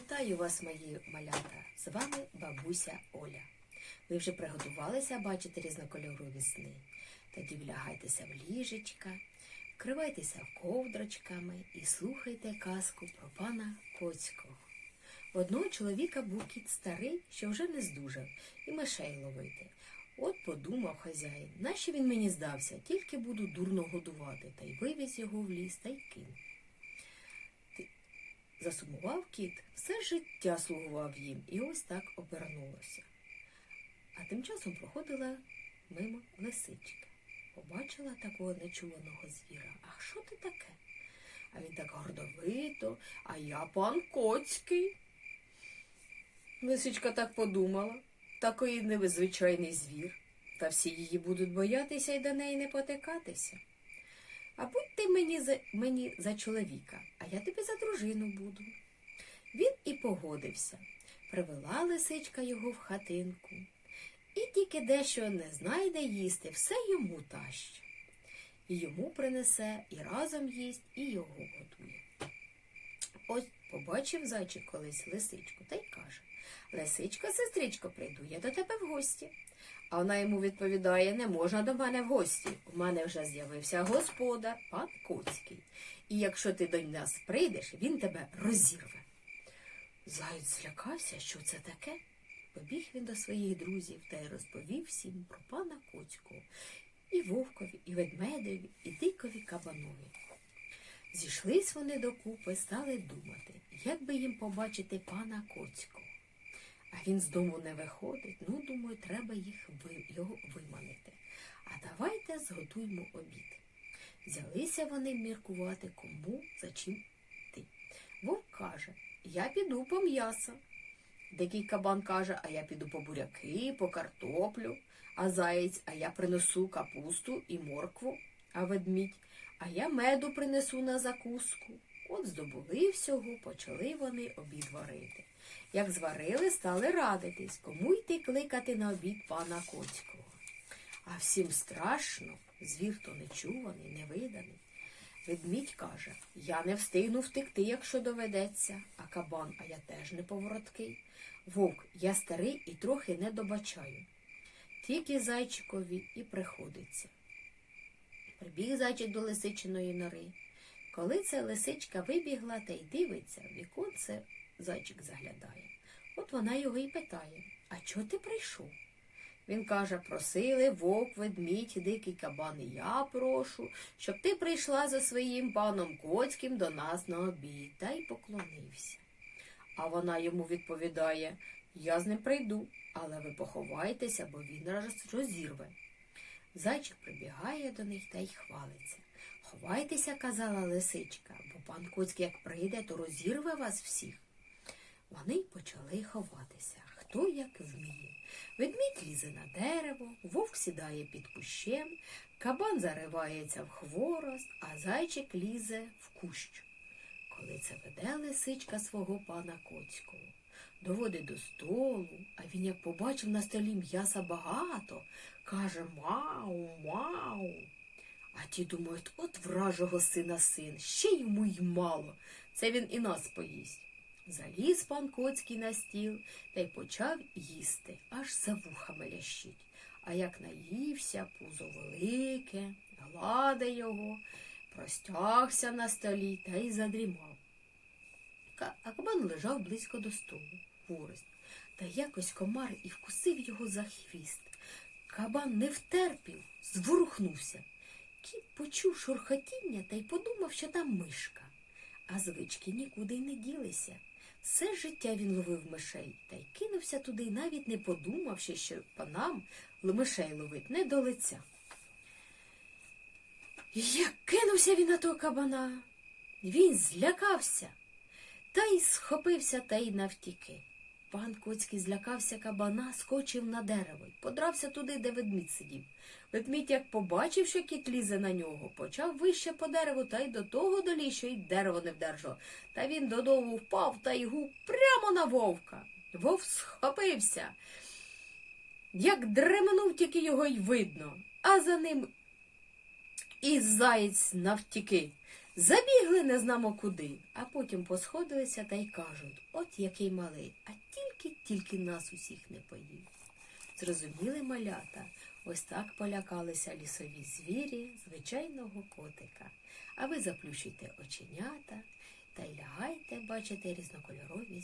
Вітаю вас, мої малята! З вами бабуся Оля. Ви вже приготувалися бачити різнокольорові сни? Тоді влягайтеся в ліжечка, вкривайтеся ковдрочками і слухайте казку про пана Коцького. Одного чоловіка був кіт старий, що вже не здужав, і мишей ловити. От подумав хазяїн, нащо він мені здався, тільки буду дурно годувати, та й вивіз його в ліс та й кинув. Засумував кіт, все життя слугував їм, і ось так обернулося. А тим часом проходила мимо лисичка. Побачила такого нечуваного звіра. А що ти таке? А він так гордовито, а я пан Коцький. Лисичка так подумала, такий незвичайний звір, та всі її будуть боятися і до неї не потикатися. А будь ти мені за, мені за чоловіка, а я тобі за дружину буду. Він і погодився. Привела лисичка його в хатинку. І тільки дещо не знайде їсти, все йому таще. І йому принесе, і разом їсть, і його годує. Ось побачив зайчик колись лисичку та й каже Лисичко, сестричко, прийду я до тебе в гості. А вона йому відповідає, не можна до мене в гості. У мене вже з'явився господар, пан Коцький. І якщо ти до нас прийдеш, він тебе розірве. Заєць злякався, що це таке. Побіг він до своїх друзів та й розповів всім про пана Коцького, і вовкові, і ведмедеві, і дикові кабанові. Зійшлись вони докупи, стали думати, як би їм побачити пана Коцького. А він з дому не виходить. Ну, думаю, треба їх його виманити. А давайте зготуймо обід. Взялися вони міркувати, кому за чим йти. Вовк каже, я піду по м'ясо. Дикий кабан каже, а я піду по буряки, по картоплю, а заєць, а я принесу капусту і моркву, а ведмідь, а я меду принесу на закуску. От здобули всього, почали вони обід варити. Як зварили, стали радитись, кому йти кликати на обід пана Коцького. А всім страшно, звір то нечуваний, невиданий. Ведмідь каже, я не встигну втекти, якщо доведеться, а кабан, а я теж не повороткий. Вовк, я старий і трохи не добачаю. Тільки зайчикові і приходиться. Прибіг зайчик до лисичиної нори. Коли ця лисичка вибігла та й дивиться, в віконце зайчик заглядає. От вона його й питає А чого ти прийшов? Він каже просили вовк, ведмідь, дикий кабан, і я прошу, щоб ти прийшла за своїм паном Коцьким до нас на обід та й поклонився. А вона йому відповідає Я з ним прийду, але ви поховайтеся, бо він раз розірве. Зайчик прибігає до них та й хвалиться. Ховайтеся, казала лисичка, бо пан Коцький як прийде, то розірве вас всіх. Вони почали ховатися, хто як вміє. Ведмідь лізе на дерево, вовк сідає під кущем, кабан заривається в хворост, а зайчик лізе в кущ. Коли це веде лисичка свого пана Коцького, доводить до столу, а він, як побачив на столі м'яса багато, каже Мау, мау. А ті думають, от вражого сина син, ще йому й мало. Це він і нас поїсть. Заліз пан Коцький на стіл та й почав їсти, аж за вухами лящить. А як наївся, пузо велике, гладе його, простягся на столі та й задрімав. А кабан лежав близько до столу, хворост, та якось комар і вкусив його за хвіст. Кабан не втерпів, зворухнувся. Кіт почув шурхотіння та й подумав, що там мишка. А звички нікуди й не ділися. Все життя він ловив мишей та й кинувся туди, навіть не подумавши, що панам мишей ловить не до лиця. Як кинувся він на того кабана, він злякався та й схопився та й навтіки. Пан Коцький злякався кабана, скочив на дерево й подрався туди, де ведмідь сидів. Ведмідь, як побачив, що кіт лізе на нього, почав вище по дереву та й до того доліз, що й дерево не вдержав. Та він додолу впав та й гуп прямо на вовка. Вовк схопився. Як дременув, тільки його й видно, а за ним і заєць навтіки. Забігли не знамо куди, а потім посходилися та й кажуть, от який малий, а тільки-тільки нас усіх не поїв. Зрозуміли малята, ось так полякалися лісові звірі звичайного котика. А ви заплющуйте оченята та й лягайте, бачите різнокольорові